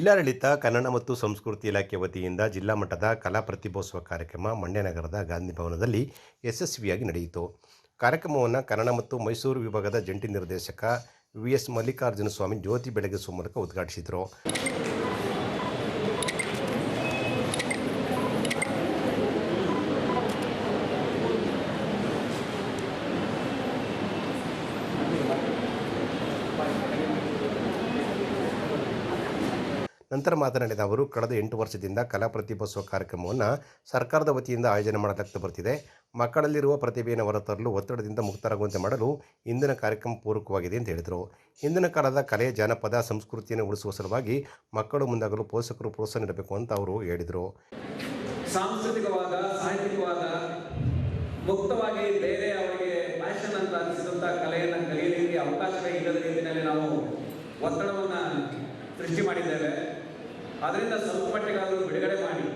ಜಿಲ್ಲಾಡಳಿತ, ಕನ್ನಡ ಮತ್ತು ಸಂಸ್ಕೃತಿ ಇಲಾಖೆ ವತಿಯಿಂದ ಜಿಲ್ಲಾ ಮಟ್ಟದ ಕಲಾ ಪ್ರತಿಭೋತ್ಸವ ಕಾರ್ಯಕ್ರಮ ಮಂಡ್ಯನಗರದ ಗಾಂಧಿ ಭವನದಲ್ಲಿ ಯಶಸ್ವಿಯಾಗಿ ನಡೆಯಿತು. ಕಾರ್ಯಕ್ರಮವನ್ನು ಕನ್ನಡ ಮತ್ತು ಮೈಸೂರು ವಿಭಾಗದ ಜಂಟಿ ನಿರ್ದೇಶಕ ವಿ ಎಸ್ ಮಲ್ಲಿಕಾರ್ಜುನ ಸ್ವಾಮಿ ಜ್ಯೋತಿ ಬೆಳಗಿಸುವ ಮೂಲಕ ಉದ್ಘಾಟಿಸಿದರು. ನಂತರ ಮಾತನಾಡಿದ ಅವರು, ಕಳೆದ ಎಂಟು ವರ್ಷದಿಂದ ಕಲಾ ಪ್ರತಿಭೋತ್ಸವ ಕಾರ್ಯಕ್ರಮವನ್ನು ಸರ್ಕಾರದ ವತಿಯಿಂದ ಆಯೋಜನೆ ಮಾಡಲಾಗ್ತಾ ಬರ್ತಿದೆ. ಮಕ್ಕಳಲ್ಲಿರುವ ಪ್ರತಿಭೆಯನ್ನು ಹೊರತರಲು ಒತ್ತಡದಿಂದ ಮುಕ್ತರಾಗುವಂತೆ ಮಾಡಲು ಇಂದಿನ ಕಾರ್ಯಕ್ರಮ ಪೂರಕವಾಗಿದೆ ಅಂತ ಹೇಳಿದರು. ಹಿಂದಿನ ಕಾಲದ ಕಲೆ, ಜಾನಪದ, ಸಂಸ್ಕೃತಿಯನ್ನು ಉಳಿಸುವ ಸಲುವಾಗಿ ಮಕ್ಕಳು ಮುಂದಾಗಲು ಪೋಷಕರು ಪ್ರೋತ್ಸಾಹ ನೀಡಬೇಕು ಅಂತ ಅವರು ಹೇಳಿದರು. ಸಾಂಸ್ಕೃತಿಕವಾದ ಮುಕ್ತವಾಗಿ ಬೇರೆ ಅವರಿಗೆ ಫ್ಯಾಷನ್ ಅಂತ ಅನಿಸಿದಂಥ ಕಲೆಯನ್ನು ಕಲಿಯಲಿಕ್ಕೆ ಅವಕಾಶವೇ ಇಲ್ಲದ ರೀತಿಯಲ್ಲಿ ನಾವು ಒತ್ತಡವನ್ನು ಸೃಷ್ಟಿ ಮಾಡಿದ್ದೇವೆ. ಅದರಿಂದ ಸ್ವಲ್ಪ ಮಟ್ಟಿಗಾದರೂ ಬಿಡುಗಡೆ ಮಾಡಿ.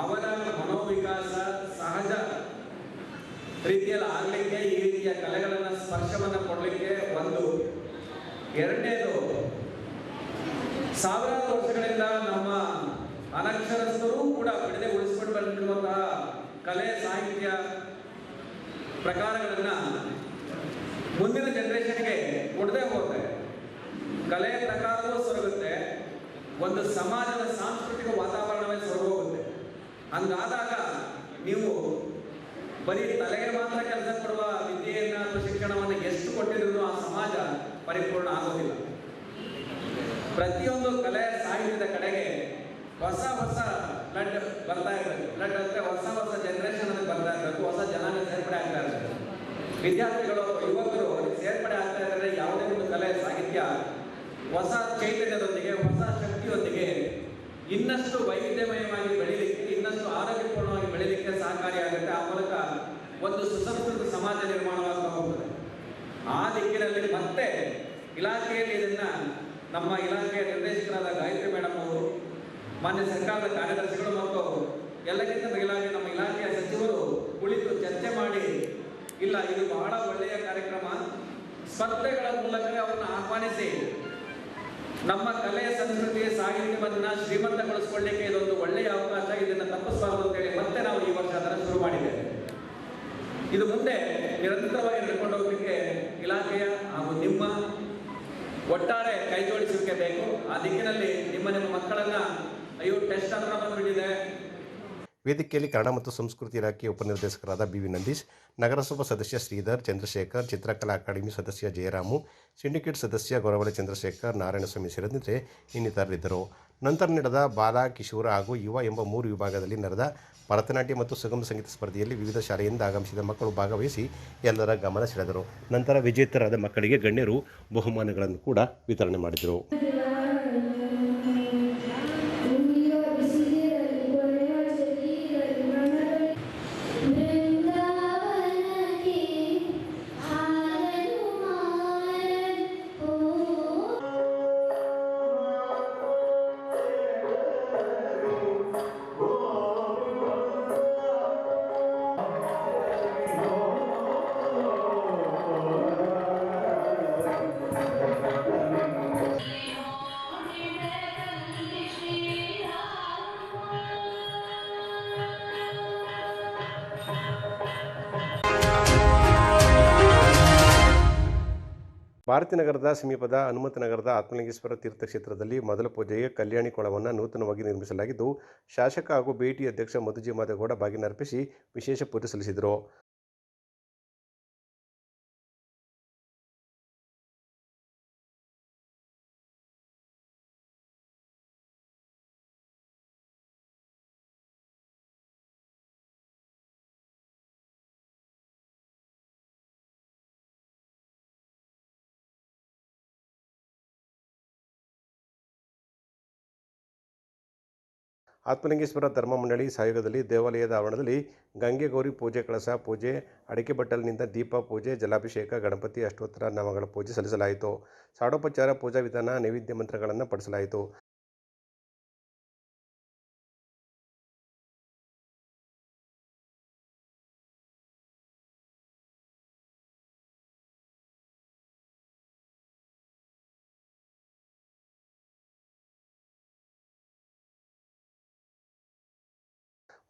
ಅವರ ಮನೋವಿಕಾಸ ಸಹಜ ರೀತಿಯಲ್ಲಿ ಆಗಲಿಕ್ಕೆ ಈ ರೀತಿಯ ಕಲೆಗಳನ್ನು ಸ್ಪರ್ಶವನ್ನು ಕೊಡಲಿಕ್ಕೆ ಒಂದು. ಎರಡನೇದು, ಸಾವಿರಾರು ವರ್ಷಗಳಿಂದ ನಮ್ಮ ಅನಕ್ಷರಸ್ಥರು ಕೂಡ ಬಿಡದೆ ಉಳಿಸ್ಕೊಂಡು ಬಂದಿರುವಂತಹ ಕಲೆ, ಸಾಹಿತ್ಯ ಪ್ರಕಾರಗಳನ್ನ ಮುಂದಿನ ಜನರೇಷನ್ಗೆ ಕೊಡದೆ ಹೋದ್ರೆ ಕಲೆ ಪ್ರಕಾರವೂ ಸೊರಗುತ್ತೆ ಒಂದು ಸಮಾಜದ ಸಾಂಸ್ಕೃತಿಕ ವಾತಾವರಣವೇ ಸೊರಗೋಗುತ್ತೆ. ಹಂಗಾದಾಗ ನೀವು ಬರೀ ತಲೆಗೆ ಮಾತ್ರ ಕೆಲಸ ಕೊಡುವ ವಿದ್ಯೆಯನ್ನು ಅಥವಾ ಶಿಕ್ಷಣವನ್ನು ಎಷ್ಟು ಕೊಟ್ಟಿದ್ರು ಆ ಸಮಾಜ ಪರಿಪೂರ್ಣ ಆಗೋದಿಲ್ಲ. ಪ್ರತಿಯೊಂದು ಕಲೆ ಸಾಹಿತ್ಯದ ಕಡೆಗೆ ಹೊಸ ಹೊಸ ಬ್ಲಡ್ ಬರ್ತಾ ಇರಬೇಕು ಬ್ಲಡ್ ಅಂದ್ರೆ ಹೊಸ ಹೊಸ ಜನರೇಷನ್ ಅದಕ್ಕೆ ಬರ್ತಾ ಇರಬೇಕು ಹೊಸ ಜನಾಂಗ ಸೇರ್ಪಡೆ ಆಗ್ತಾ ಇರಬೇಕು ವಿದ್ಯಾರ್ಥಿಗಳು, ಯುವಕರು ಸೇರ್ಪಡೆ ಆಗ್ತಾ ಇದ್ದಾರೆ ಯಾವುದೇ ಒಂದು ಕಲೆ, ಸಾಹಿತ್ಯ ಹೊಸ ಚೈತನ್ಯದೊಂದಿಗೆ, ಹೊಸ ಶಕ್ತಿಯೊಂದಿಗೆ ಇನ್ನಷ್ಟು ವೈವಿಧ್ಯಮಯವಾಗಿ ಬೆಳೀಲಿಕ್ಕೆ, ಇನ್ನಷ್ಟು ಆರೋಗ್ಯಪೂರ್ಣವಾಗಿ ಬೆಳೀಲಿಕ್ಕೆ ಸಹಕಾರಿಯಾಗುತ್ತೆ ಆ ಮೂಲಕ ಒಂದು ಸುಸಂಸ್ಕೃತ ಸಮಾಜ ನಿರ್ಮಾಣವಾಗ್ತಾ ಹೋಗ್ತದೆ. ಆ ದಿಕ್ಕಿನಲ್ಲಿ ಮತ್ತೆ ಇಲಾಖೆಯಲ್ಲಿ ಇದನ್ನ ನಮ್ಮ ಇಲಾಖೆಯ ನಿರ್ದೇಶಕರಾದ ಗಾಯತ್ರಿ ಮೇಡಮ್ ಅವರು, ಮಾನ್ಯ ಸರ್ಕಾರದ ಕಾರ್ಯದರ್ಶಿಗಳು ಮತ್ತು ಎಲ್ಲಕ್ಕಿಂತ ಇಲಾಖೆ ನಮ್ಮ ಇಲಾಖೆಯ ಸಚಿವರು ಕುಳಿತು ಚರ್ಚೆ ಮಾಡಿ, ಇಲ್ಲ, ಇದು ಬಹಳ ಒಳ್ಳೆಯ ಕಾರ್ಯಕ್ರಮ. ಸ್ಪರ್ಧೆಗಳ ಮೂಲಕ ಅವರನ್ನು ಆಹ್ವಾನಿಸಿ ನಮ್ಮ ಕಲೆ ಸಂಸ್ಕೃತಿ ಸಾಹಿತ್ಯವನ್ನ ಶ್ರೀಮಂತಗೊಳಿಸಿಕೊಳ್ಳಿಕ್ಕೆ ಇದೊಂದು ಒಳ್ಳೆಯ ಅವಕಾಶ. ಇದನ್ನು ತಪ್ಪಿಸಬಾರದು ಅಂತೇಳಿ ಮತ್ತೆ ನಾವು ಈ ವರ್ಷ ಅದನ್ನು ಶುರು ಮಾಡಿದ್ದೇವೆ. ಇದು ಮುಂದೆ ನಿರಂತರವಾಗಿ ನಡ್ಕೊಂಡು ಹೋಗಲಿಕ್ಕೆ ಇಲಾಖೆಯ ಹಾಗೂ ನಿಮ್ಮ ಒಟ್ಟಾರೆ ಕೈ ಜೋಡಿಸುವಿಕೆ ಬೇಕು. ಆ ದಿಕ್ಕಿನಲ್ಲಿ ನಿಮ್ಮ ನಿಮ್ಮ ಮಕ್ಕಳನ್ನ ಅಯ್ಯೋ ಟೆಸ್ಟ್ ಅಂತ ಬಂದ್ಬಿಟ್ಟಿದೆ ವೇದಿಕೆಯಲ್ಲಿ ಕನ್ನಡ ಮತ್ತು ಸಂಸ್ಕೃತಿ ಇಲಾಖೆಯ ಉಪನಿರ್ದೇಶಕರಾದ ಬಿ ವಿ ನಂದೀಶ್, ನಗರಸಭಾ ಸದಸ್ಯ ಶ್ರೀಧರ್ ಚಂದ್ರಶೇಖರ್, ಚಿತ್ರಕಲಾ ಅಕಾಡೆಮಿ ಸದಸ್ಯ ಜಯರಾಮು, ಸಿಂಡಿಕೇಟ್ ಸದಸ್ಯ ಗೊರವಲೆ ಚಂದ್ರಶೇಖರ್, ನಾರಾಯಣಸ್ವಾಮಿ ಸೇರಿದಂತೆ ಇನ್ನಿತರರಿದ್ದರು. ನಂತರ ನಡೆದ ಬಾಲ, ಕಿಶೋರ ಹಾಗೂ ಯುವ ಎಂಬ ಮೂರು ವಿಭಾಗದಲ್ಲಿ ನಡೆದ ಭರತನಾಟ್ಯ ಮತ್ತು ಸುಗಮ ಸಂಗೀತ ಸ್ಪರ್ಧೆಯಲ್ಲಿ ವಿವಿಧ ಶಾಲೆಯಿಂದ ಆಗಮಿಸಿದ ಮಕ್ಕಳು ಭಾಗವಹಿಸಿ ಎಲ್ಲರ ಗಮನ ಸೆಳೆದರು. ನಂತರ ವಿಜೇತರಾದ ಮಕ್ಕಳಿಗೆ ಗಣ್ಯರು ಬಹುಮಾನಗಳನ್ನು ಕೂಡ ವಿತರಣೆ ಮಾಡಿದರು. ಭಾರತೀನಗರದ ಸಮೀಪದ ಹನುಮಂತನಗರದ ಆತ್ಮಲಿಂಗೇಶ್ವರ ತೀರ್ಥಕ್ಷೇತ್ರದಲ್ಲಿ ಮೊದಲ ಪೂಜೆಗೆ ಕಲ್ಯಾಣಿ ಕೊಳವನ್ನು ನೂತನವಾಗಿ ನಿರ್ಮಿಸಲಾಗಿದ್ದು, ಶಾಸಕ ಹಾಗೂ ಭೇಟಿ ಅಧ್ಯಕ್ಷ ಮಧುಜಿ ಮಾದೇಗೌಡ ಬಾಗಿನ ಅರ್ಪಿಸಿ ವಿಶೇಷ ಪೂಜೆ ಸಲ್ಲಿಸಿದರು. ಆತ್ಮಲಿಂಗೇಶ್ವರ ಧರ್ಮ ಮಂಡಳಿ ಸಹಯೋಗದಲ್ಲಿ ದೇವಾಲಯದ ಆವರಣದಲ್ಲಿ ಗಂಗೆ ಗೌರಿ ಪೂಜೆ, ಕಳಸ ಪೂಜೆ, ಅಡಿಕೆ ಬಟ್ಟಲಿನಿಂದ ದೀಪ ಪೂಜೆ, ಜಲಾಭಿಷೇಕ, ಗಣಪತಿ ಅಷ್ಟೋತ್ತರ ನಾಮಗಳ ಪೂಜೆ ಸಲ್ಲಿಸಲಾಯಿತು. ಸಾಡೋಪಚಾರ, ಪೂಜಾ ವಿಧಾನ, ನೈವೇದ್ಯ ಮಂತ್ರಗಳನ್ನು ಪಡಿಸಲಾಯಿತು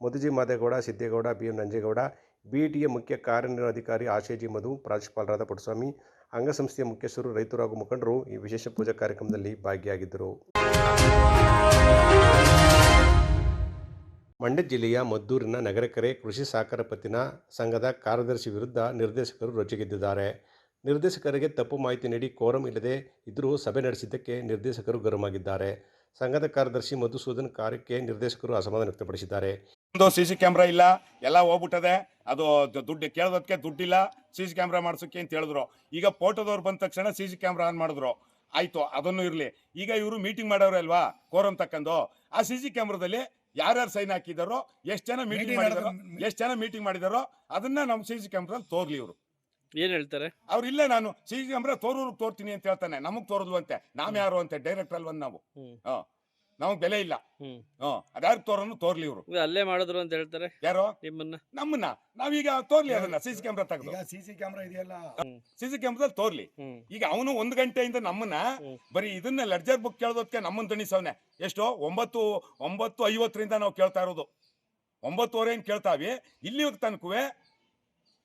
ಮಧುಜಿ ಮಾದೇಗೌಡ, ಸಿದ್ದೇಗೌಡ ಬಿ ಎಂ ನಂಜೇಗೌಡ, ಬಿಇಟಿಯ ಮುಖ್ಯ ಕಾರ್ಯನಿರ್ವಹಣಾಧಿಕಾರಿ ಆಶೇಜಿ ಮಧು ಪ್ರಾಂಶುಪಾಲರಾದ ಪುಟಸ್ವಾಮಿ ಅಂಗಸಂಸ್ಥೆಯ ಮುಖ್ಯಸ್ಥರು, ರೈತರು ಹಾಗೂ ಮುಖಂಡರು ಈ ವಿಶೇಷ ಪೂಜಾ ಕಾರ್ಯಕ್ರಮದಲ್ಲಿ ಭಾಗಿಯಾಗಿದ್ದರು. ಮಂಡ್ಯ ಜಿಲ್ಲೆಯ ಮದ್ದೂರಿನ ನಗರಕೆರೆ ಕೃಷಿ ಸಹಕಾರ ಪತ್ತಿನ ಸಂಘದ ಕಾರ್ಯದರ್ಶಿ ವಿರುದ್ಧ ನಿರ್ದೇಶಕರು ರೊಚ್ಚಿಗೆದ್ದಿದ್ದಾರೆ ನಿರ್ದೇಶಕರಿಗೆ ತಪ್ಪು ಮಾಹಿತಿ ನೀಡಿ ಕೋರಂ ಇಲ್ಲದೆ ಇದ್ದರೂ ಸಭೆ ನಡೆಸಿದ್ದಕ್ಕೆ ನಿರ್ದೇಶಕರು ಗರಮಾಗಿದ್ದಾರೆ ಸಂಘದ ಕಾರ್ಯದರ್ಶಿ ಮಧುಸೂದನ್ ಕಾರ್ಯಕ್ಕೆ ನಿರ್ದೇಶಕರು ಅಸಮಾಧಾನ ವ್ಯಕ್ತಪಡಿಸಿದ್ದಾರೆ. ಒಂದು ಸಿ ಸಿ ಕ್ಯಾಮ್ರಾ ಇಲ್ಲ ಎಲ್ಲ ಹೋಗ್ಬಿಟ್ಟದೆ. ಅದು ದುಡ್ಡು ಕೇಳೋದಕ್ಕೆ ದುಡ್ಡಿಲ್ಲ ಸಿ ಸಿ ಕ್ಯಾಮ್ರಾ ಮಾಡ್ಸೋಕೆ ಅಂತ ಹೇಳಿದ್ರು. ಈಗ ಫೋಟೋದವ್ರು ಬಂದ ತಕ್ಷಣ ಸಿ ಸಿ ಕ್ಯಾಮ್ರಾ ಆನ್ ಮಾಡಿದ್ರು. ಆಯ್ತು ಅದನ್ನು ಇರಲಿ. ಈಗ ಇವರು ಮೀಟಿಂಗ್ ಮಾಡೋರು ಅಲ್ವಾ ಕೋರಂ ತಕ್ಕಂದು. ಆ ಸಿ ಸಿ ಕ್ಯಾಮ್ರಾದಲ್ಲಿ ಯಾರ್ಯಾರು ಸೈನ್ ಹಾಕಿದಾರೋ ಎಷ್ಟು ಜನ ಮೀಟಿಂಗ್ ಮಾಡಿದಾರೋ ಎಷ್ಟು ಜನ ಮೀಟಿಂಗ್ ಮಾಡಿದಾರೋ ಅದನ್ನ ನಮ್ಮ ಸಿ ಸಿ ಕ್ಯಾಮ್ರಾದಲ್ಲಿ ತೋರ್ಲಿ ಇವರು. ಏನ್ ಹೇಳ್ತಾರೆ? ಅವ್ರು ಇಲ್ಲ ನಾನು ಸಿ ಸಿ ಕ್ಯಾಮ್ರಾ ತೋರೂರ್ಗೆ ತೋರ್ತೀನಿ ಅಂತ ಹೇಳ್ತಾನೆ. ನಮಗ್ ತೋರದ್ವಂತೆ ನಾವ್ ಯಾರು ಅಂತ ಡೈರೆಕ್ಟರ್ ಅಲ್ವನ್ ನಾವು. ನಮಗ್ ಬೆಲೆ ಇಲ್ಲ. ಹ್ಮ್. ಹ್ಮ್ ಅದ್ಯಾರು ತೋರನ್ನು ತೋರ್ಲಿ ಇವರು. ಅಲ್ಲೇ ಮಾಡಿದ್ರು ಅಂತ ಹೇಳ್ತಾರೆ. ಯಾರೋ? ನಿಮ್ಮನ್ನ. ನಮ್ಮನ್ನ. ನಾವೀಗ ತೋರ್ಲಿ ಅದನ್ನ ಸಿ ಸಿ ಕ್ಯಾಮ್ರಾ ತೆಗೆದು. ಈಗ ಸಿ ಸಿ ಕ್ಯಾಮ್ರಾ ಇದೆಯಲ್ಲ ಸಿ ಸಿ ಕ್ಯಾಮ್ರಾದಲ್ಲಿ ತೋರ್ಲಿ. ಹ್ಮ್. ಈಗ ಅವನು ಒಂದ್ ಗಂಟೆಯಿಂದ ನಮ್ಮನ್ನ ಹ್ಮ್. ಬರೀ ಇದನ್ನ ಲೆಡ್ಜರ್ ಬುಕ್ ಕೇಳೋದಕ್ಕೆ ನಮ್ಮನ್ನ ದಣಿಸವನೆ. ಎಷ್ಟು? ಒಂಬತ್ತು ಒಂಬತ್ತು ಐವತ್ತರಿಂದ ನಾವು ಕೇಳ್ತಾ ಇರೋದು. ಒಂಬತ್ತುವರೆ ಏನ್ ಕೇಳ್ತಾವಿ? ಇಲ್ಲಿ ತನಕವೇ.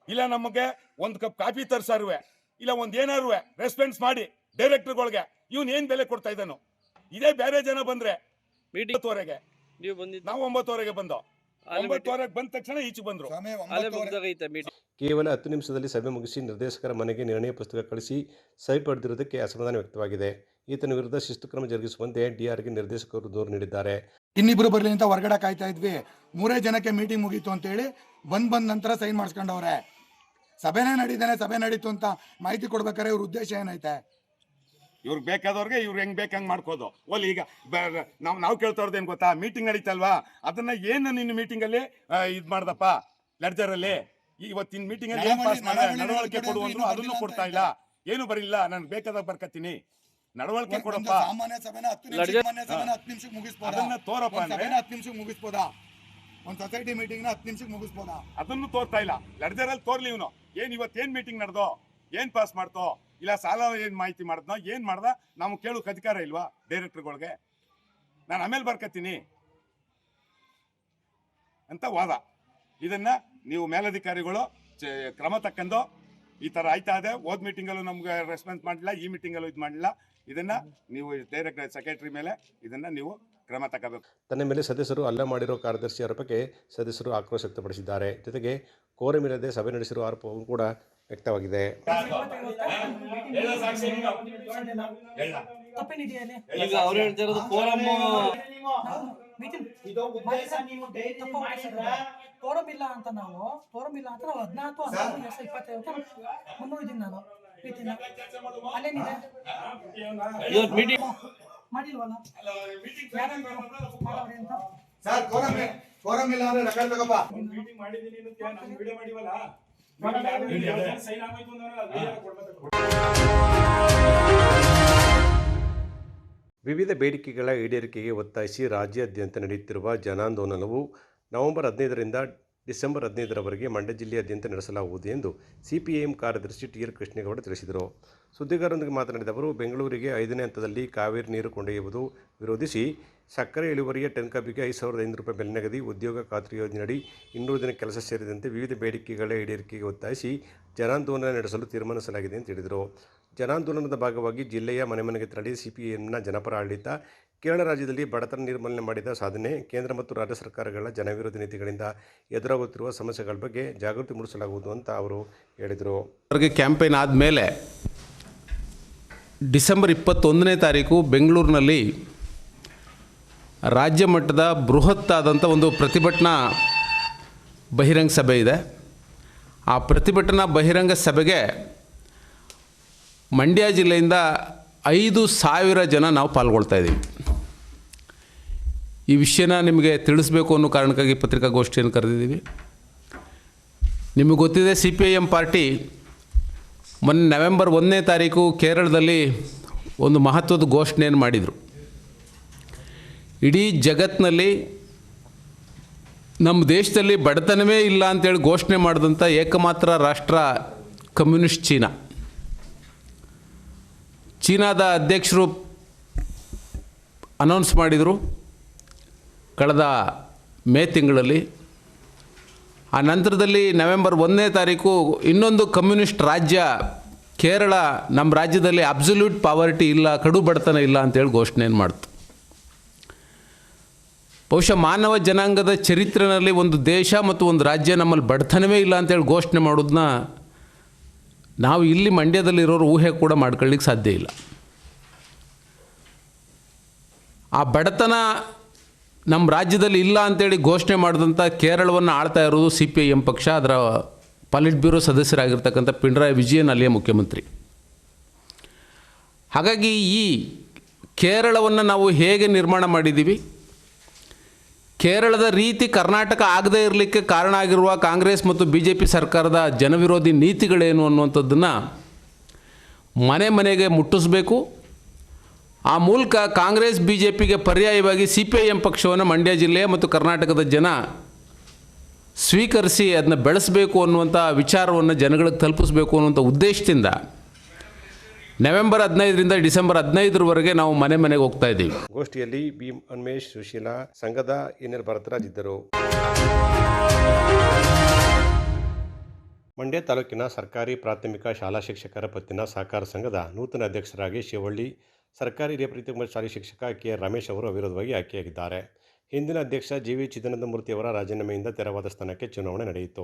ಇಲ್ಲ ನಮಗೆ ಒಂದ್ ಕಪ್ ಕಾಫಿ ತರ್ಸಾರುವೆ. ಇಲ್ಲ ಒಂದ್ ಏನಾರುವೆ? ರೆಸ್ಪಾನ್ಸ್ ಮಾಡಿ ಡೈರೆಕ್ಟರ್ಗಳಿಗೆ ಇವನ್ ಏನ್ ಬೆಲೆ ಕೊಡ್ತಾ ಇದ್ದಾನು? ಇದೇ ಬೇರೆ ಜನ ಬಂದ್ರೆ ಮೀಟಿಂಗ್ ಒಂಬತ್ತುವರೆಗೆ. ನೀವು ಬಂದಿದ್ದು ನಾವು ಒಂಬತ್ತುವರೆಗೆ ಬಂದು. ಅಲ್ಲಿ ಒಂಬತ್ತುವರೆಗೆ ಬಂದ ತಕ್ಷಣ ಈಚೆ ಬಂದ್ರು. ಸಮಯ ಅಲ್ಲೇ ಒಂಬತ್ತುವರೆ ಮುಗ್ದಾಗೈತೆ ಮೀಟಿಂಗ್ ಕೇವಲ ಹತ್ತು ನಿಮಿಷದಲ್ಲಿ ಸಭೆ ಮುಗಿಸಿ ನಿರ್ದೇಶಕರ ಮನೆಗೆ ನಿರ್ಣಯ ಪುಸ್ತಕ ಕಳಿಸಿ ಸಹಿ ಪಡೆದಿರುವುದಕ್ಕೆ ಅಸಮಾಧಾನ ವ್ಯಕ್ತವಾಗಿದೆ. ಈತನ ವಿರುದ್ಧ ಶಿಸ್ತು ಕ್ರಮ ಜರುಗಿಸುವಂತೆ ಡಿಆರ್ಗೆ ನಿರ್ದೇಶಕರು ದೂರು ನೀಡಿದ್ದಾರೆ. ಇನ್ನಿಬ್ರು ಬರ್ಲಿ ಅಂತ ಹೊರಗಡೆ ಕಾಯ್ತಾ ಇದ್ವಿ. ಮೂರೇ ಜನಕ್ಕೆ ಮೀಟಿಂಗ್ ಮುಗೀತು ಅಂತ ಹೇಳಿ ಬಂದ್ ಬಂದ ನಂತರ ಸೈನ್ ಮಾಡಿಸ್ಕೊಂಡವ್ರೆ. ಸಭೆನೇ ನಡೀತಾನೆ ಸಭೆ ನಡೀತು ಅಂತ ಮಾಹಿತಿ ಕೊಡ್ಬೇಕಾರೆ ಇವ್ರ ಉದ್ದೇಶ ಏನೈತೆ? ಇವ್ರಿಗೆ ಬೇಕಾದವ್ರಿಗೆ ಇವ್ರು ಹೆಂಗ್ ಬೇಕಂಗ್ ಮಾಡ್ಕೋದು. ಓಲಿ ಈಗ ನಾವು ನಾವು ಕೇಳ್ತಾ ಇರೋದು ಗೊತ್ತಾ? ಮೀಟಿಂಗ್ ನಡೀತಲ್ವಾ? ಅದನ್ನ ಏನು ನಿನ್ನ ಮೀಟಿಂಗ್ ಅಲ್ಲಿ ಆ, ಇದ್ ಮಾಡ್ದಪ್ಪ? ಲೆಡ್ಜರ್ ಅಲ್ಲಿ? ಇವತ್ತಿನ ಮೀಟಿಂಗ್ ಅಲ್ಲಿ ಪಾಸ್ ನಡವಳಿಕೆ ಕೊಡುವಂದ್ರು ಕೊಡು ಅಂದ್ರು ಅದನ್ನು ಕೊಡ್ತಾ ಇಲ್ಲ. ಏನು ಬರೀಲ್ಲ ನಾನು ಬೇಕಾದಾಗ ಬರ್ಕತ್ತೀನಿ. ನಡವಳಿಕೆ ಕೊಡಪ್ಪ. ಸಾಮಾನ್ಯ ಸಭೆನ ಹತ್ತು ನಿಮಿಷಕ್ಕೆ ಮುಗಿಸ್ಬೋದಾ? ಅದನ್ನ ತೋರಪ್ಪ ಹತ್ತು ನಿಮಿಷಕ್ಕೆ ಮುಗಿಸ್ಬೋದಾ? ಒಂದು ಸೊಸೈಟಿ ಮೀಟಿಂಗ್ನ ಹತ್ತು ನಿಮಿಷಕ್ಕೆ ಮುಗಿಸ್ಬೋದಾ? ಅದನ್ನು ತೋರ್ತಾ ಇಲ್ಲ. ಲೆಡ್ಜರ್ ಅಲ್ಲಿ ತೋರ್ಲಿ ಇವನು. ಏನ್ ಇವತ್ತೇನ್ ಮೀಟಿಂಗ್ ನಡೆದೋ? ಏನ್ ಪಾಸ್ ಮಾಡ್ತೋ? ಇಲ್ಲ, ಸಾಲ ಏನ್ ಮಾಹಿತಿ ಮಾಡ್ದ ಏನ್ ಮಾಡ್ದ, ನಾವು ಕೇಳೋಕ್ ಅಧಿಕಾರ ಇಲ್ವಾ ಡೈರೆಕ್ಟರ್ಗಳಿಗೆ ನಾನು ಆಮೇಲೆ ಬರ್ಕತ್ತೀನಿ. ಅಂತ ವಾದ. ಇದನ್ನ ನೀವು ಮೇಲಧಿಕಾರಿಗಳು ಕ್ರಮ ತಕ್ಕಂದು ಈ ತರ ಆಯ್ತಾ ಇದೆ. ಹೋದ್ ಮೀಟಿಂಗಲ್ಲೂ ನಮ್ಗೆ ರೆಸ್ಪಾನ್ಸ್ ಮಾಡಲಿಲ್ಲ, ಈ ಮೀಟಿಂಗಲ್ಲೂ ಇದು ಮಾಡಲಿಲ್ಲ. ಇದನ್ನ ನೀವು ಡೈರೆಕ್ಟರ್ ಸೆಕ್ರೆಟರಿ ಮೇಲೆ ಇದನ್ನ ನೀವು ಕ್ರಮ ತಗೋಬೇಕು ತನ್ನ ಮೇಲೆ ಸದಸ್ಯರು ಅಲ್ಲ ಮಾಡಿರೋ ಕಾರ್ಯದರ್ಶಿ ಆರೋಪಕ್ಕೆ ಸದಸ್ಯರು ಆಕ್ರೋಶ ವ್ಯಕ್ತಪಡಿಸಿದ್ದಾರೆ. ಜೊತೆಗೆ ಕೋರಮಿರದೆ ಸಭೆ ನಡೆಸಿರುವ ಆರೋಪವನ್ನು ಕೂಡ ವ್ಯಕ್ತವಾಗಿದೆ. ಈಗ ಅವ್ರು ಫೋರಮ್ ಫೋರಮ್ ಇಲ್ಲ. ಅಂತ ನಾವು ಫೋರಮ್ ಇಲ್ಲ ಅಂತ ನಾವು ಹದಿನಾಲ್ಕು ಹದಿನಾರು ಸಾವಿರದ ಇಪ್ಪತ್ತೈದು ನಾನು ಮೀಟಿಂಗ್ ಅಲ್ಲೇನಿದೆ? ಇವತ್ತು ಮೀಟಿಂಗ್ ಮಾಡಿಲ್ವಲ್ಲ? ಯಾರಂದ್ರು ಮಾಡೋರೆ ಅಂತ ಸರ್ ಕೋರಂ ಕೋರಂ ಇಲ್ಲ ಅಂದ್ರೆ ವಿವಿಧ ಬೇಡಿಕೆಗಳ ಈಡೇರಿಕೆಗೆ ಒತ್ತಾಯಿಸಿ ರಾಜ್ಯಾದ್ಯಂತ ನಡೆಯುತ್ತಿರುವ ಜನಾಂದೋಲನವು ನವೆಂಬರ್ ಹದಿನೈದರಿಂದ ಡಿಸೆಂಬರ್ ಹದಿನೈದರವರೆಗೆ ಮಂಡ್ಯ ಜಿಲ್ಲೆಯಾದ್ಯಂತ ನಡೆಸಲಾಗುವುದು ಎಂದು ಸಿಪಿಐಎಂ ಕಾರ್ಯದರ್ಶಿ ಟಿ ಎಲ್ ಕೃಷ್ಣೇಗೌಡ ತಿಳಿಸಿದರು. ಸುದ್ದಿಗಾರರೊಂದಿಗೆ ಮಾತನಾಡಿದ ಅವರು, ಬೆಂಗಳೂರಿಗೆ ಐದನೇ ಹಂತದಲ್ಲಿ ಕಾವೇರಿ ನೀರು ಕೊಂಡೊಯ್ಯುವುದು ವಿರೋಧಿಸಿ ಸಕ್ಕರೆ ಇಳುವರಿಯ ಟನ್ ಕಬ್ಬಿಗೆ ಐದು ಸಾವಿರದ ಐನೂರು ರೂಪಾಯಿ ಬೆಲೆ ನಗದಿ ಉದ್ಯೋಗ ಖಾತ್ರಿ ಯೋಜನೆಯಡಿ ಇನ್ನೂರು ದಿನ ಕೆಲಸ ಸೇರಿದಂತೆ ವಿವಿಧ ಬೇಡಿಕೆಗಳ ಈಡೇರಿಕೆಗೆ ಒತ್ತಾಯಿಸಿ ಜನಾಂದೋಲನ ನಡೆಸಲು ತೀರ್ಮಾನಿಸಲಾಗಿದೆ ಎಂದು ಹೇಳಿದರು. ಜನಾಂದೋಲನದ ಭಾಗವಾಗಿ ಜಿಲ್ಲೆಯ ಮನೆ ಮನೆಗೆ ತೆರಳಿ ಸಿಪಿಎಂನ ಜನಪರ ಆಡಳಿತ, ಕೇರಳ ರಾಜ್ಯದಲ್ಲಿ ಬಡತನ ನಿರ್ಮೂಲನೆ ಮಾಡಿದ ಸಾಧನೆ, ಕೇಂದ್ರ ಮತ್ತು ರಾಜ್ಯ ಸರ್ಕಾರಗಳ ಜನವಿರೋಧಿ ನೀತಿಗಳಿಂದ ಎದುರಾಗುತ್ತಿರುವ ಸಮಸ್ಯೆಗಳ ಬಗ್ಗೆ ಜಾಗೃತಿ ಮೂಡಿಸಲಾಗುವುದು ಅಂತ ಅವರು ಹೇಳಿದರು. ಕ್ಯಾಂಪೇನ್ ಆದಮೇಲೆ ಡಿಸೆಂಬರ್ ಇಪ್ಪತ್ತೊಂದನೇ ತಾರೀಕು ಬೆಂಗಳೂರಿನಲ್ಲಿ ರಾಜ್ಯ ಮಟ್ಟದ ಬೃಹತ್ತಾದಂಥ ಒಂದು ಪ್ರತಿಭಟನಾ ಬಹಿರಂಗ ಸಭೆ ಇದೆ. ಆ ಪ್ರತಿಭಟನಾ ಬಹಿರಂಗ ಸಭೆಗೆ ಮಂಡ್ಯ ಜಿಲ್ಲೆಯಿಂದ ಐದು ಸಾವಿರ ಜನ ನಾವು ಪಾಲ್ಗೊಳ್ತಾ ಇದ್ದೀವಿ. ಈ ವಿಷಯನ ನಿಮಗೆ ತಿಳಿಸ್ಬೇಕು ಅನ್ನೋ ಕಾರಣಕ್ಕಾಗಿ ಪತ್ರಿಕಾಗೋಷ್ಠಿಯನ್ನು ಕರೆದಿದ್ದೀವಿ. ನಿಮಗೆ ಗೊತ್ತಿದೆ, ಸಿ ಪಿ ಎಂ ಪಾರ್ಟಿ ಮೊನ್ನೆ ನವೆಂಬರ್ ಒಂದನೇ ತಾರೀಕು ಕೇರಳದಲ್ಲಿ ಒಂದು ಮಹತ್ವದ ಘೋಷಣೆಯನ್ನು ಮಾಡಿದರು. ಇಡೀ ಜಗತ್ತಿನಲ್ಲಿ ನಮ್ಮ ದೇಶದಲ್ಲಿ ಬಡತನವೇ ಇಲ್ಲ ಅಂತೇಳಿ ಘೋಷಣೆ ಮಾಡಿದಂಥ ಏಕಮಾತ್ರ ರಾಷ್ಟ್ರ ಕಮ್ಯುನಿಸ್ಟ್ ಚೀನಾ. ಚೀನಾದ ಅಧ್ಯಕ್ಷರು ಅನೌನ್ಸ್ ಮಾಡಿದರು. ಕಳೆದ ಮೇ ತಿಂಗಳಲ್ಲಿ ಆ ನಂತರದಲ್ಲಿ ನವೆಂಬರ್ ಒಂದನೇ ತಾರೀಕು ಇನ್ನೊಂದು ಕಮ್ಯುನಿಸ್ಟ್ ರಾಜ್ಯ, ಕೇರಳ ನಮ್ಮ ರಾಜ್ಯದಲ್ಲಿ ಅಬ್ಸಲ್ಯೂಟ್ ಪಾವರ್ಟಿ ಇಲ್ಲ ಕಡು ಬಡತನ ಇಲ್ಲ ಅಂತೇಳಿ ಘೋಷಣೆಯನ್ನು ಮಾಡ್ತು? ಬಹುಶಃ ಮಾನವ ಜನಾಂಗದ ಚರಿತ್ರೆಯಲ್ಲಿ ಒಂದು ದೇಶ ಮತ್ತು ಒಂದು ರಾಜ್ಯ ನಮ್ಮಲ್ಲಿ ಬಡತನವೇ ಇಲ್ಲ ಅಂತೇಳಿ ಘೋಷಣೆ ಮಾಡೋದನ್ನ ನಾವು ಇಲ್ಲಿ ಮಂಡ್ಯದಲ್ಲಿರೋರು ಊಹೆ ಕೂಡ ಮಾಡ್ಕೊಳ್ಳಿಕ್ಕೆ ಸಾಧ್ಯ ಇಲ್ಲ. ಆ ಬಡತನ ನಮ್ಮ ರಾಜ್ಯದಲ್ಲಿ ಇಲ್ಲ ಅಂತೇಳಿ ಘೋಷಣೆ ಮಾಡಿದಂಥ ಕೇರಳವನ್ನು ಆಳ್ತಾ ಇರೋದು ಸಿ ಪಿ ಐ ಎಂ ಪಕ್ಷ. ಅದರ ಪಾಲಿಟ್ ಬ್ಯೂರೋ ಸದಸ್ಯರಾಗಿರ್ತಕ್ಕಂಥ ಪಿಣರಾಯಿ ವಿಜಯನ್, ಅಲ್ಲಿಯ ಮುಖ್ಯಮಂತ್ರಿ. ಹಾಗಾಗಿ ಈ ಕೇರಳವನ್ನು ನಾವು ಹೇಗೆ ನಿರ್ಮಾಣ ಮಾಡಿದ್ದೀವಿ? ಕೇರಳದ ರೀತಿ ಕರ್ನಾಟಕ ಆಗದೇ ಇರಲಿಕ್ಕೆ ಕಾರಣ ಆಗಿರುವ ಕಾಂಗ್ರೆಸ್ ಮತ್ತು ಬಿ ಜೆ ಪಿ ಸರ್ಕಾರದ ಜನವಿರೋಧಿ ನೀತಿಗಳೇನು ಅನ್ನುವಂಥದ್ದನ್ನು ಮನೆ ಮನೆಗೆ ಮುಟ್ಟಿಸಬೇಕು. ಆ ಮೂಲಕ ಕಾಂಗ್ರೆಸ್ ಬಿ ಜೆ ಪಿಗೆ ಪರ್ಯಾಯವಾಗಿ ಸಿ ಪಿ ಐ ಎಂ ಪಕ್ಷವನ್ನು ಮಂಡ್ಯ ಜಿಲ್ಲೆ ಮತ್ತು ಕರ್ನಾಟಕದ ಜನ ಸ್ವೀಕರಿಸಿ ಅದನ್ನ ಬೆಳೆಸಬೇಕು ಅನ್ನುವಂಥ ವಿಚಾರವನ್ನು ಜನಗಳಿಗೆ ತಲುಪಿಸ್ಬೇಕು ಅನ್ನುವಂಥ ಉದ್ದೇಶದಿಂದ ನವೆಂಬರ್ ಹದಿನೈದರಿಂದ ಡಿಸೆಂಬರ್ ಹದಿನೈದರವರೆಗೆ ನಾವು ಮನೆ ಮನೆಗೆ ಹೋಗ್ತಾ ಇದ್ದೀವಿ. ಗೋಷ್ಠಿಯಲ್ಲಿ ಬಿ ಅನ್ಮೇಶ್ ಸುಶೀಲಾ ಸಂಘದ ಎನ್ ಎಲ್ ಭರತರಾಜ್ ಇದ್ದರು. ಮಂಡ್ಯ ತಾಲೂಕಿನ ಸರ್ಕಾರಿ ಪ್ರಾಥಮಿಕ ಶಾಲಾ ಶಿಕ್ಷಕರ ಪತ್ತಿನ ಸಹಕಾರ ಸಂಘದ ನೂತನ ಅಧ್ಯಕ್ಷರಾಗಿ ಶಿವಳ್ಳಿ ಸರ್ಕಾರಿ ಹಿರಿಯ ಪ್ರಾಥಮಿಕ ಶಾಲೆ ಶಿಕ್ಷಕ ಕೆ. ರಮೇಶ್ ಅವರು ಅವಿರೋಧವಾಗಿ ಆಯ್ಕೆಯಾಗಿದ್ದಾರೆ. ಹಿಂದಿನ ಅಧ್ಯಕ್ಷ ಜಿ. ವಿ. ಚಿದಾನಂದಮೂರ್ತಿಯವರ ರಾಜೀನಾಮೆಯಿಂದ ತೆರವಾದ ಸ್ಥಾನಕ್ಕೆ ಚುನಾವಣೆ ನಡೆಯಿತು.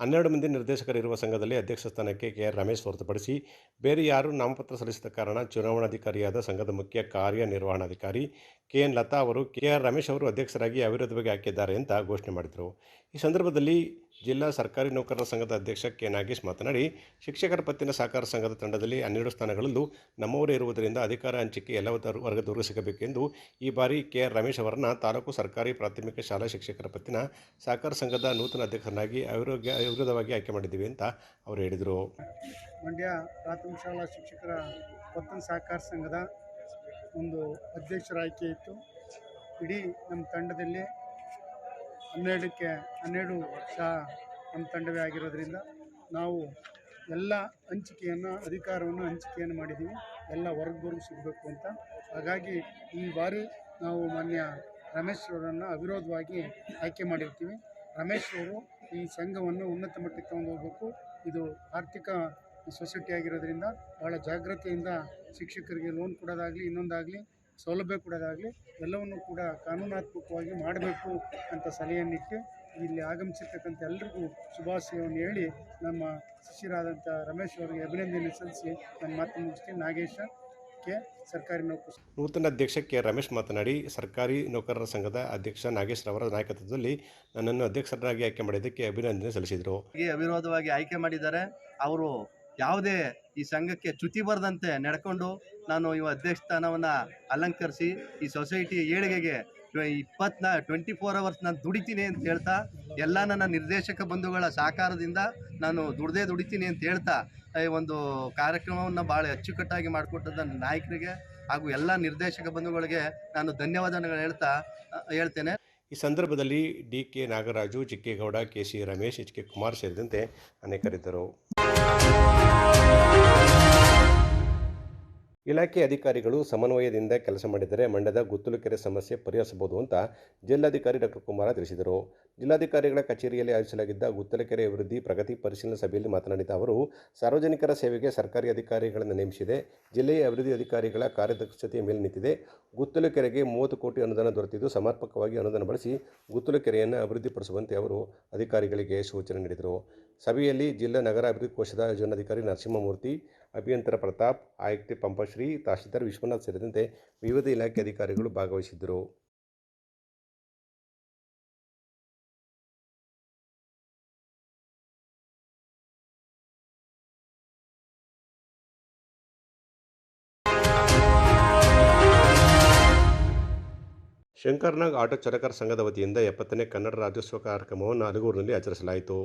ಹನ್ನೆರಡು ಮಂದಿ ನಿರ್ದೇಶಕರಿರುವ ಸಂಘದಲ್ಲಿ ಅಧ್ಯಕ್ಷ ಸ್ಥಾನಕ್ಕೆ ಕೆ. ಆರ್ ರಮೇಶ್ ಹೊರತುಪಡಿಸಿ ಬೇರೆ ಯಾರೂ ನಾಮಪತ್ರ ಸಲ್ಲಿಸಿದ ಕಾರಣ ಚುನಾವಣಾಧಿಕಾರಿಯಾದ ಸಂಘದ ಮುಖ್ಯ ಕಾರ್ಯನಿರ್ವಹಣಾಧಿಕಾರಿ ಕೆ. ಎನ್. ಲತಾ ಅವರು ಕೆ. ಆರ್ ರಮೇಶ್ ಅವರು ಅಧ್ಯಕ್ಷರಾಗಿ ಅವಿರೋಧವಾಗಿ ಹಾಕಿದ್ದಾರೆ ಅಂತ ಘೋಷಣೆ ಮಾಡಿದರು. ಈ ಸಂದರ್ಭದಲ್ಲಿ ಜಿಲ್ಲಾ ಸರ್ಕಾರಿ ನೌಕರರ ಸಂಘದ ಅಧ್ಯಕ್ಷ ಕೆ. ನಾಗೇಶ್ ಮಾತನಾಡಿ, ಶಿಕ್ಷಕರ ಪತ್ತಿನ ಸಹಕಾರ ಸಂಘದ ತಂಡದಲ್ಲಿ ಹನ್ನೆರಡು ಸ್ಥಾನಗಳಲ್ಲೂ ನಮ್ಮವರೇ ಇರುವುದರಿಂದ ಅಧಿಕಾರ ಹಂಚಿಕೆ ಎಲ್ಲ ವರ್- ವರ್ಗದವರು ಸಿಗಬೇಕೆಂದು ಈ ಬಾರಿ ಕೆ. ಆರ್ ರಮೇಶ್ ಅವರನ್ನು ತಾಲೂಕು ಸರ್ಕಾರಿ ಪ್ರಾಥಮಿಕ ಶಾಲಾ ಶಿಕ್ಷಕರ ಪತ್ತಿನ ಸಹಕಾರ ಸಂಘದ ನೂತನ ಅಧ್ಯಕ್ಷರನ್ನಾಗಿ ಅವಿರೋಗ್ಯ ಅವಿರೋಧವಾಗಿ ಆಯ್ಕೆ ಮಾಡಿದ್ದೀವಿ ಅಂತ ಅವರು ಹೇಳಿದರು. ಮಂಡ್ಯ ಪ್ರಾಥಮಿಕ ಶಾಲಾ ಶಿಕ್ಷಕರ ಪತ್ತಿನ ಸಹಕಾರ ಸಂಘದ ಒಂದು ಅಧ್ಯಕ್ಷರ ಆಯ್ಕೆ ಇತ್ತು. ಇಡೀ ನಮ್ಮ ತಂಡದಲ್ಲಿ ಹನ್ನೆರಡಕ್ಕೆ, ಹನ್ನೆರಡು ವರ್ಷ ನಮ್ಮ ತಂಡವೇ ಆಗಿರೋದ್ರಿಂದ ನಾವು ಎಲ್ಲ ಹಂಚಿಕೆಯನ್ನು, ಅಧಿಕಾರವನ್ನು ಹಂಚಿಕೆಯನ್ನು ಮಾಡಿದ್ದೀವಿ. ಎಲ್ಲ ವರ್ಗದವ್ರಿಗೂ ಸಿಗಬೇಕು ಅಂತ. ಹಾಗಾಗಿ ಈ ಬಾರಿ ನಾವು ಮಾನ್ಯ ರಮೇಶ್ ಅವರನ್ನು ಅವಿರೋಧವಾಗಿ ಆಯ್ಕೆ ಮಾಡಿರ್ತೀವಿ. ರಮೇಶ್ ಅವರು ಈ ಸಂಘವನ್ನು ಉನ್ನತ ಮಟ್ಟಕ್ಕೆ ತಗೊಂಡು ಹೋಗಬೇಕು. ಇದು ಆರ್ಥಿಕ ಸೊಸೈಟಿ ಆಗಿರೋದ್ರಿಂದ ಭಾಳ ಜಾಗ್ರತೆಯಿಂದ ಶಿಕ್ಷಕರಿಗೆ ಲೋನ್ ಕೊಡೋದಾಗಲಿ, ಇನ್ನೊಂದಾಗಲಿ ಸೌಲಭ್ಯ ಕೊಡೋದಾಗಲಿ ಎಲ್ಲವನ್ನು ಕೂಡ ಕಾನೂನಾತ್ಮಕವಾಗಿ ಮಾಡಬೇಕು ಅಂತ ಸಲಹೆಯನ್ನಿಟ್ಟು ಇಲ್ಲಿ ಆಗಮಿಸಿರ್ತಕ್ಕಂಥ ಎಲ್ರಿಗೂ ಶುಭಾಶಯವನ್ನು ಹೇಳಿ ನಮ್ಮ ಶಿಷ್ಯರಾದಂಥ ರಮೇಶ್ ಅವರಿಗೆ ಅಭಿನಂದನೆ ಸಲ್ಲಿಸಿ ನನ್ನ ಮಾತು ಮುಗಿಸ್ತೀನಿ. ನಾಗೇಶ ಕೆ ಸರ್ಕಾರಿ ನೌಕರ ನೂತನ ಅಧ್ಯಕ್ಷಕ್ಕೆ ಕೆ ರಮೇಶ್ ಮಾತನಾಡಿ ಸರ್ಕಾರಿ ನೌಕರರ ಸಂಘದ ಅಧ್ಯಕ್ಷ ನಾಗೇಶ್ ರವರ ನಾಯಕತ್ವದಲ್ಲಿ ನನ್ನನ್ನು ಅಧ್ಯಕ್ಷರಾಗಿ ಆಯ್ಕೆ ಮಾಡಿದ್ದಕ್ಕೆ ಅಭಿನಂದನೆ ಸಲ್ಲಿಸಿದರು. ಅವಿರೋಧವಾಗಿ ಆಯ್ಕೆ ಮಾಡಿದ್ದಾರೆ. ಅವರು ಯಾವುದೇ ಈ ಸಂಘಕ್ಕೆ ಚ್ಯುತಿ ಬರದಂತೆ ನಡ್ಕೊಂಡು ನಾನು ಇವ ಅಧ್ಯಕ್ಷ ಸ್ಥಾನವನ್ನು ಅಲಂಕರಿಸಿ ಈ ಸೊಸೈಟಿ ಏಳಿಗೆಗೆ ಇಪ್ಪತ್ನಾ ಟ್ವೆಂಟಿ ಫೋರ್ ಅವರ್ಸ್ ನಾನು ದುಡಿತೀನಿ ಅಂತ ಹೇಳ್ತಾ, ಎಲ್ಲ ನನ್ನ ನಿರ್ದೇಶಕ ಬಂಧುಗಳ ಸಹಕಾರದಿಂದ ನಾನು ದುಡ್ದೇ ದುಡಿತೀನಿ ಅಂತ ಹೇಳ್ತಾ, ಈ ಒಂದು ಕಾರ್ಯಕ್ರಮವನ್ನು ಭಾಳ ಅಚ್ಚುಕಟ್ಟಾಗಿ ಮಾಡಿಕೊಟ್ಟದ ನಾಯಕರಿಗೆ ಹಾಗೂ ಎಲ್ಲ ನಿರ್ದೇಶಕ ಬಂಧುಗಳಿಗೆ ನಾನು ಧನ್ಯವಾದಗಳು ಹೇಳ್ತಾ, ಹೇಳ್ತೇನೆ. ಈ ಸಂದರ್ಭದಲ್ಲಿ D K Nagaraju, Chikkegowda K C Ramesh H K Kumar ಸೇರಿದಂತೆ ಅನೇಕರಿದ್ದರು. ಇಲಾಖೆ ಅಧಿಕಾರಿಗಳು ಸಮನ್ವಯದಿಂದ ಕೆಲಸ ಮಾಡಿದರೆ ಮಂಡ್ಯದ ಗುತ್ತಲು ಕೆರೆ ಸಮಸ್ಯೆ ಪರಿಹರಿಸಬಹುದು ಅಂತ ಜಿಲ್ಲಾಧಿಕಾರಿ ಡಾಕ್ಟರ್ ಕುಮಾರ ತಿಳಿಸಿದರು. ಜಿಲ್ಲಾಧಿಕಾರಿಗಳ ಕಚೇರಿಯಲ್ಲಿ ಆಯೋಜಿಸಲಾಗಿದ್ದ ಗುತ್ತಲಕೆರೆ ಅಭಿವೃದ್ಧಿ ಪ್ರಗತಿ ಪರಿಶೀಲನಾ ಸಭೆಯಲ್ಲಿ ಮಾತನಾಡಿದ ಅವರು, ಸಾರ್ವಜನಿಕರ ಸೇವೆಗೆ ಸರ್ಕಾರಿ ಅಧಿಕಾರಿಗಳನ್ನು ನೇಮಿಸಿದೆ. ಜಿಲ್ಲೆಯ ಅಭಿವೃದ್ಧಿ ಅಧಿಕಾರಿಗಳ ಕಾರ್ಯದಕ್ಷತೆಯ ಮೇಲೆ ನಿಂತಿದೆ. ಗುತ್ತಲು ಕೆರೆಗೆ ಮೂವತ್ತು ಕೋಟಿ ಅನುದಾನ ದೊರೆತಿದ್ದು ಸಮರ್ಪಕವಾಗಿ ಅನುದಾನ ಬಳಸಿ ಗುತ್ತಲು ಕೆರೆಯನ್ನು ಅಭಿವೃದ್ಧಿಪಡಿಸುವಂತೆ ಅವರು ಅಧಿಕಾರಿಗಳಿಗೆ ಸೂಚನೆ ನೀಡಿದರು. ಸಭೆಯಲ್ಲಿ ಜಿಲ್ಲಾ ನಗರ ಅಭಿವೃದ್ಧಿ ಕೋಶದ ಯೋಜನಾಧಿಕಾರಿ ನರಸಿಂಹಮೂರ್ತಿ ಅಭಿಯಂತರ ಪ್ರತಾಪ್ ಆಯುಕ್ತೆ ಪಂಪಶ್ರೀ ತಹಶೀಲ್ದಾರ್ ವಿಶ್ವನಾಥ್ ಸೇರಿದಂತೆ ವಿವಿಧ ಇಲಾಖೆ ಅಧಿಕಾರಿಗಳು ಭಾಗವಹಿಸಿದ್ದರು. ಶಂಕರ್ನಾಗ್ ಆಟೋ ಚಾಲಕರ ಸಂಘದ ವತಿಯಿಂದ ಎಪ್ಪತ್ತನೇ ಕನ್ನಡ ರಾಜ್ಯೋತ್ಸವ ಕಾರ್ಯಕ್ರಮವನ್ನು ಅಲಗೂರಿನಲ್ಲಿ ಆಚರಿಸಲಾಯಿತು.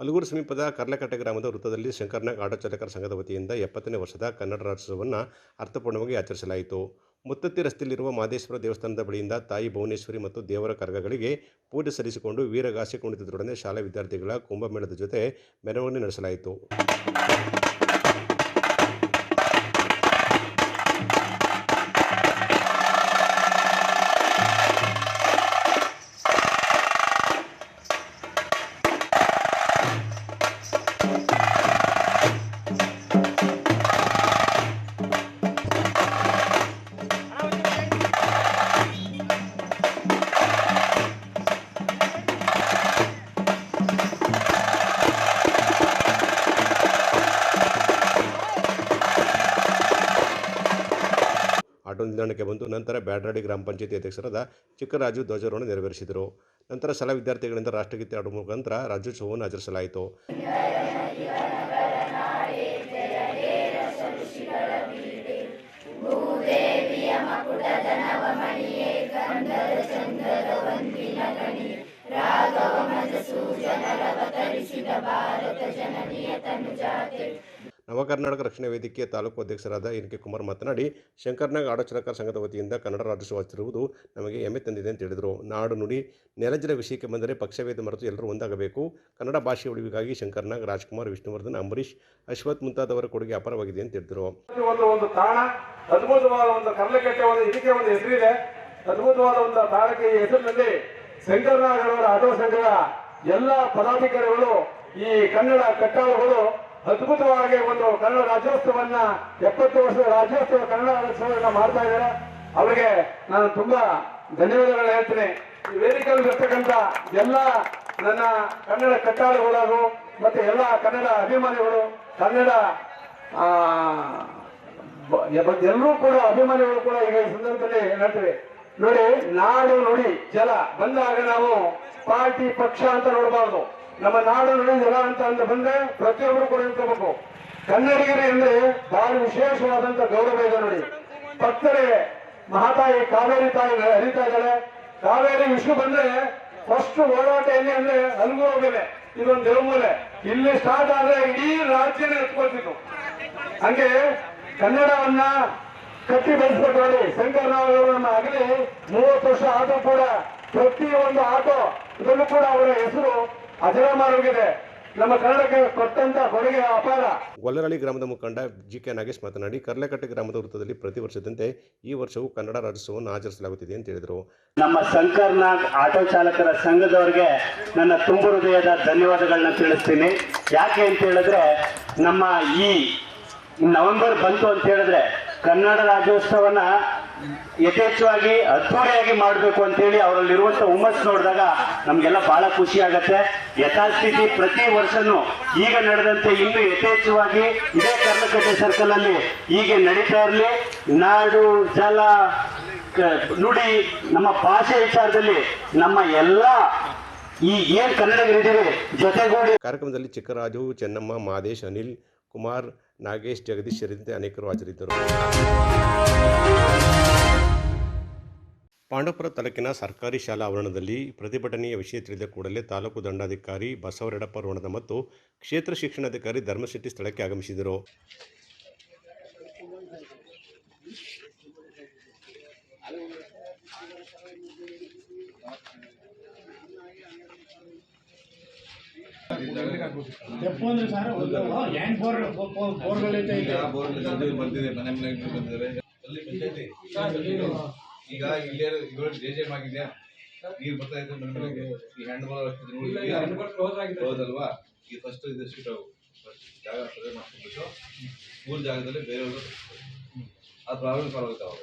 ಅಲಗೂರು ಸಮೀಪದ ಕರ್ಲಕಟ್ಟೆ ಗ್ರಾಮದ ವೃತ್ತದಲ್ಲಿ ಶಂಕರ್ನಾಗ್ ಆಟೋ ಚಾಲಕರ ಸಂಘದ ವತಿಯಿಂದ ಎಪ್ಪತ್ತನೇ ವರ್ಷದ ಕನ್ನಡ ರಾಜ್ಯೋತ್ಸವವನ್ನು ಅರ್ಥಪೂರ್ಣವಾಗಿ ಆಚರಿಸಲಾಯಿತು. ಮುತ್ತತ್ತಿ ರಸ್ತೆಯಲ್ಲಿರುವ ಮಾದೇಶ್ವರ ದೇವಸ್ಥಾನದ ಬಳಿಯಿಂದ ತಾಯಿ ಭುವನೇಶ್ವರಿ ಮತ್ತು ದೇವರ ಕರ್ಗಗಳಿಗೆ ಪೂಜೆ ಸಲ್ಲಿಸಿಕೊಂಡು ವೀರಗಾಸೆ ಕುಣಿತದೊಡನೆ ಶಾಲಾ ವಿದ್ಯಾರ್ಥಿಗಳ ಕುಂಭಮೇಳದ ಜೊತೆ ಮೆರವಣಿಗೆ ನಡೆಸಲಾಯಿತು. ಆಟೋ ಬಂದು ನಂತರ ಬ್ಯಾಡ್ರಾಡಿ ಗ್ರಾಮ ಪಂಚಾಯತಿ ಅಧ್ಯಕ್ಷರಾದ ಚಿಕ್ಕರಾಜು ಧ್ವಜಾರೋಹಣ ನೆರವೇರಿಸಿದರು. ನಂತರ ಶಾಲಾ ವಿದ್ಯಾರ್ಥಿಗಳಿಂದ ರಾಷ್ಟ್ರಗೀತೆ ಆಡುವ ಮುಖಾಂತರ ರಾಜ್ಯೋತ್ಸವವನ್ನು ಆಚರಿಸಲಾಯಿತು. ನವಕರ್ನಾಟಕ ರಕ್ಷಣಾ ವೇದಿಕೆಯ ತಾಲೂಕು ಅಧ್ಯಕ್ಷರಾದ ಎನ್ ಕೆ ಕುಮಾರ್ ಮಾತನಾಡಿ, ಶಂಕರ್ನಾಗ್ ಆಟೋ ಚಾಲಕರ ಸಂಘದ ವತಿಯಿಂದ ಕನ್ನಡ ರಾಜ್ಯೋತ್ಸವ ಆಚರಿಸುವುದು ನಮಗೆ ಹೆಮ್ಮೆ ತಂದಿದೆ ಅಂತ ಹೇಳಿದರು. ನಾಡು ನುಡಿ, ನೆಲಜಲ ವಿಷಯಕ್ಕೆ ಬಂದರೆ ಪಕ್ಷಭೇದ ಮರೆತು ಎಲ್ಲರೂ ಒಂದಾಗಬೇಕು. ಕನ್ನಡ ಭಾಷೆ ಉಳಿವಿಗಾಗಿ ಶಂಕರ್ನಾಗ್ ರಾಜ್ಕುಮಾರ್, ವಿಷ್ಣುವರ್ಧನ್, ಅಂಬರೀಷ್, ಅಶ್ವಥ್ ಮುಂತಾದವರ ಕೊಡುಗೆ ಅಪಾರವಾಗಿದೆ ಅಂತ ಹೇಳಿದರು. ಅದ್ಭುತವಾದ ಒಂದು ಕರ್ಲಕಟ್ಟೆ, ಒಂದು ಇದಕ್ಕೆ ಒಂದು ಆಟೋ ಸಂಘದ ಎಲ್ಲ ಪದಾಧಿಕಾರಿಗಳು, ಈ ಕನ್ನಡ ಕಟ್ಟಾಳುಗಳು ಅದ್ಭುತವಾಗಿ ಒಂದು ಕನ್ನಡ ರಾಜ್ಯೋತ್ಸವವನ್ನ ಎಪ್ಪತ್ತು ವರ್ಷದ ರಾಜ್ಯೋತ್ಸವ ಕನ್ನಡ ರಾಜ್ಯೋತ್ಸವವನ್ನ ಮಾಡ್ತಾ ಇದ್ದಾರೆ. ಅವರಿಗೆ ನಾನು ತುಂಬಾ ಧನ್ಯವಾದಗಳು ಹೇಳ್ತೀನಿ. ಈ ವೇದಿಕೆಯಲ್ಲಿ ಇರ್ತಕ್ಕಂಥ ಎಲ್ಲ ನನ್ನ ಕನ್ನಡ ಕಟ್ಟಾಳುಗಳು ಮತ್ತೆ ಎಲ್ಲ ಕನ್ನಡ ಅಭಿಮಾನಿಗಳು, ಕನ್ನಡ ಎಲ್ಲರೂ ಕೂಡ ಅಭಿಮಾನಿಗಳು ಕೂಡ ಈಗ ಈ ಸಂದರ್ಭದಲ್ಲಿ ಹೇಳ್ತೀವಿ. ನೋಡಿ, ನಾಡು ನುಡಿ, ಜಲ ಬಂದಾಗ ನಾವು ಪಾರ್ಟಿ ಪಕ್ಷ ಅಂತ ನೋಡಬಾರ್ದು. ನಮ್ಮ ನಾಡು ನುಡಿ ಜಲ ಅಂತ ಅಂತ ಬಂದ್ರೆ ಪ್ರತಿಯೊಬ್ಬರು ಕೂಡ ಹೇಳ್ಕೋಬೇಕು. ಕನ್ನಡಿಗರೇ ಅಂದ್ರೆ ಬಹಳ ವಿಶೇಷವಾದಂತ ಗೌರವ ಇದೆ ನೋಡಿ. ಭಕ್ತರೇ ಮಹಾತಾಯಿ ಕಾವೇರಿ ತಾಯಿ ಹರಿತಾ ಇದ್ದಾಳೆ. ಕಾವೇರಿ ವಿಷ್ಣು ಬಂದ್ರೆ ಫಸ್ಟ್ ಓಡಾಟ ಎಲ್ಲಿ ಅಂದ್ರೆ ಅಲ್ಗೂ ಹೋಗಿದೆ ಇದೊಂದು ದೇವಮೂಲೆ. ಇಲ್ಲಿ ಸ್ಟಾರ್ಟ್ ಆದ್ರೆ ಇಡೀ ರಾಜ್ಯನೇ ಎತ್ಕೊಳ್ತಿತ್ತು. ಹಂಗೆ ಕನ್ನಡವನ್ನ ಕಟ್ಟಿ ಬೆಳೆಸ್ಬೇಕು ನೋಡಿ. ಶಂಕರನಾವ್ ನಮ್ಮ ಆಗಲಿ ಮೂವತ್ತು ವರ್ಷ ಆಟೋ ಕೂಡ ಪ್ರತಿಯೊಂದು ಆಟೋ ಇದನ್ನು ಕೂಡ ಅವರ ಹೆಸರು ಅಜರಾಮರವಾಗಿದೆ ನಮ್ಮ ಕನ್ನಡಕ್ಕೆ ಕೊಟ್ಟಂತ ಕೊಡುಗೆ ಅಪಾರ. ಗೊಲ್ಲರಳ್ಳಿ ಗ್ರಾಮದ ಮುಖಂಡ ಜಿ ಕೆ ನಾಗೇಶ್ ಮಾತನಾಡಿ ಕರ್ಲೆಕಟ್ಟೆ ಗ್ರಾಮದ ವೃತ್ತದಲ್ಲಿ ಪ್ರತಿ ವರ್ಷದಂತೆ ಈ ವರ್ಷವೂ ಕನ್ನಡ ರಾಜ್ಯೋತ್ಸವವನ್ನು ಆಚರಿಸಲಾಗುತ್ತಿದೆ ಅಂತ ಹೇಳಿದರು. ನಮ್ಮ ಶಂಕರ್ನಾಗ್ ಆಟೋ ಚಾಲಕರ ಸಂಘದವರಿಗೆ ನನ್ನ ತುಂಬು ಹೃದಯದ ಧನ್ಯವಾದಗಳನ್ನ ತಿಳಿಸ್ತೀನಿ. ಯಾಕೆ ಅಂತ ಹೇಳಿದ್ರೆ ನಮ್ಮ ಈ ನವೆಂಬರ್ ಬಂತು ಅಂತ ಹೇಳಿದ್ರೆ ಕನ್ನಡ ರಾಜ್ಯೋತ್ಸವನ ಯಥೇಚ್ಛವಾಗಿ ಅದ್ದೂರಿಯಾಗಿ ಮಾಡಬೇಕು ಅಂತೇಳಿ ಅವರಲ್ಲಿರುವಂತ ಹುಮ್ಮಸ್ ನೋಡಿದಾಗ ನಮ್ಗೆಲ್ಲ ಬಹಳ ಖುಷಿ ಆಗತ್ತೆ. ಯಥಾಸ್ಥಿತಿ ಪ್ರತಿ ವರ್ಷನೂ ಈಗ ನಡೆದಂತೆ ಇನ್ನು ಯಥೇಚ್ಛವಾಗಿ ಇದೇ ಕರ್ನಾಟಕ ಸರ್ಕಲ್ ಅಲ್ಲಿ ಹೀಗೆ ನಡೀತಾ ಇರಲಿ. ನಾಡು, ಜಲ ನುಡಿ, ನಮ್ಮ ಭಾಷೆ ವಿಚಾರದಲ್ಲಿ ನಮ್ಮ ಎಲ್ಲ ಈ ಏನ್ ಕನ್ನಡಿಗರಿದ್ದೀವಿ ಜೊತೆಗೂಡಿ. ಕಾರ್ಯಕ್ರಮದಲ್ಲಿ ಚಿಕ್ಕರಾಜು, ಚೆನ್ನಮ್ಮ, ಮಾದೇಶ್, ಅನಿಲ್ ಕುಮಾರ್ ನಾಗೇಶ್, ಜಗದೀಶ್ ಸೇರಿದಂತೆ ಅನೇಕರು ಹಾಜರಿದ್ದರು. ಪಾಂಡವಪುರ ತಾಲೂಕಿನ ಸರ್ಕಾರಿ ಶಾಲಾ ಆವರಣದಲ್ಲಿ ಪ್ರತಿಭಟನೆಯ ವಿಷಯ ತಿಳಿದ ಕೂಡಲೇ ತಾಲೂಕು ದಂಡಾಧಿಕಾರಿ ಬಸವರೆಡಪ್ಪ ರೋಣದ ಮತ್ತು ಕ್ಷೇತ್ರ ಶಿಕ್ಷಣಾಧಿಕಾರಿ ಧರ್ಮಶೆಟ್ಟಿ ಸ್ಥಳಕ್ಕೆ ಆಗಮಿಸಿದರು. ಈಗ ಇಲ್ಲೇ ಜೆ ಜೆ ಆಗಿದೆ ನೀರು ಬರ್ತಾ ಇದ್ರೆ ಮನೆ ಈ ಹ್ಯಾಂಡ್ ಬಾಲ್ ಹೌದಲ್ವಾ ಈ ಫಸ್ಟ್ ಇದು ಜಾಗ ಮಾಡ್ಕೊಂಡ್ಬಿಟ್ಟು ಮೂರು ಜಾಗದಲ್ಲಿ ಬೇರೆಯವರು, ಆ ಪ್ರಾಬ್ಲಮ್ ಸಾಲ್ವ್ ಆಗುತ್ತೆ ಅವಾಗ.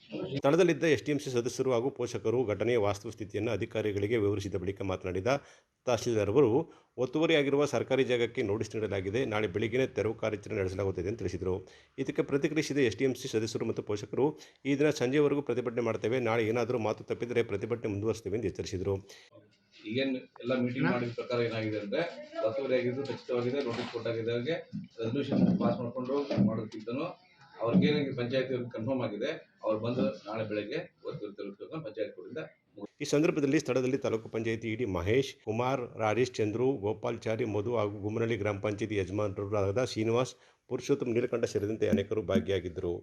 ಸ್ಥಳದಲ್ಲಿದ್ದ ಎಸ್ಟಿಎಂಸಿ ಸದಸ್ಯರು ಹಾಗೂ ಪೋಷಕರು ಘಟನೆಯ ವಾಸ್ತುಸ್ಥಿತಿಯನ್ನು ಅಧಿಕಾರಿಗಳಿಗೆ ವಿವರಿಸಿದ ಬಳಿಕ ಮಾತನಾಡಿದ ತಹಶೀಲ್ದಾರ್ ಅವರು, ಒತ್ತುವರಿಯಾಗಿರುವ ಸರ್ಕಾರಿ ಜಾಗಕ್ಕೆ ನೋಟಿಸ್ ನೀಡಲಾಗಿದೆ. ನಾಳೆ ಬೆಳಿಗ್ಗೆ ತೆರವು ಕಾರ್ಯಾಚರಣೆ ನಡೆಸಲಾಗುತ್ತದೆ ಎಂದು ತಿಳಿಸಿದರು. ಇದಕ್ಕೆ ಪ್ರತಿಕ್ರಿಯಿಸಿದ ಎಸ್ಟಿಎಂಸಿ ಸದಸ್ಯರು ಮತ್ತು ಪೋಷಕರು, ಈ ದಿನ ಸಂಜೆವರೆಗೂ ಪ್ರತಿಭಟನೆ ಮಾಡ್ತೇವೆ. ನಾಳೆ ಏನಾದರೂ ಮಾತು ತಪ್ಪಿದರೆ ಪ್ರತಿಭಟನೆ ಮುಂದುವರಿಸ್ತೇವೆ ಎಂದು ಎಚ್ಚರಿಸಿದರು. ಈಗೇನು ಎಲ್ಲ ಮೀಟಿಂಗ್ ಮಾಡಿದ ಪ್ರಕಾರ ಏನಾಗಿದೆ ಅಂದ್ರೆ, ಒತ್ತುವರಿಯಾಗಿದ್ದು ಖಚಿತವಾಗಿದೆ ನೋಟಿಸ್ ಕೊಟ್ಟಾಗಿದ್ದಾಗೆ ರೆಸಲ್ಯೂಷನ್ ಪಾಸ್ ಮಾಡಿಕೊಂಡು ಮಾಡೋದಕ್ಕಿಂತನೂ ಅವ್ರಿಗೇನು ಪಂಚಾಯತಿ ಕನ್ಫರ್ಮ್ ಆಗಿದೆ. ಅವ್ರು ಬಂದು ನಾಳೆ ಬೆಳಗ್ಗೆ ಪಂಚಾಯತ್ ಈ ಸಂದರ್ಭದಲ್ಲಿ ಸ್ಥಳದಲ್ಲಿ ತಾಲೂಕು ಪಂಚಾಯಿತಿ ಇಡಿ ಮಹೇಶ್, ಕುಮಾರ್, ರಾಜೇಶ್, ಚಂದ್ರು ಗೋಪಾಲ್ಚಾರಿ ಮಧು ಹಾಗೂ ಗುಮ್ಮನಹಳ್ಳಿ ಗ್ರಾಮ ಪಂಚಾಯಿತಿ ಯಜಮಾನರಾದ ಶ್ರೀನಿವಾಸ್, ಪುರುಷೋತ್ತಮ, ನೀಲಕಂಠ ಸೇರಿದಂತೆ ಅನೇಕರು ಭಾಗಿಯಾಗಿದ್ದರು.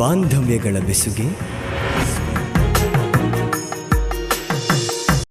ಬಾಂಧವ್ಯಗಳ ಬೆಸುಗೆ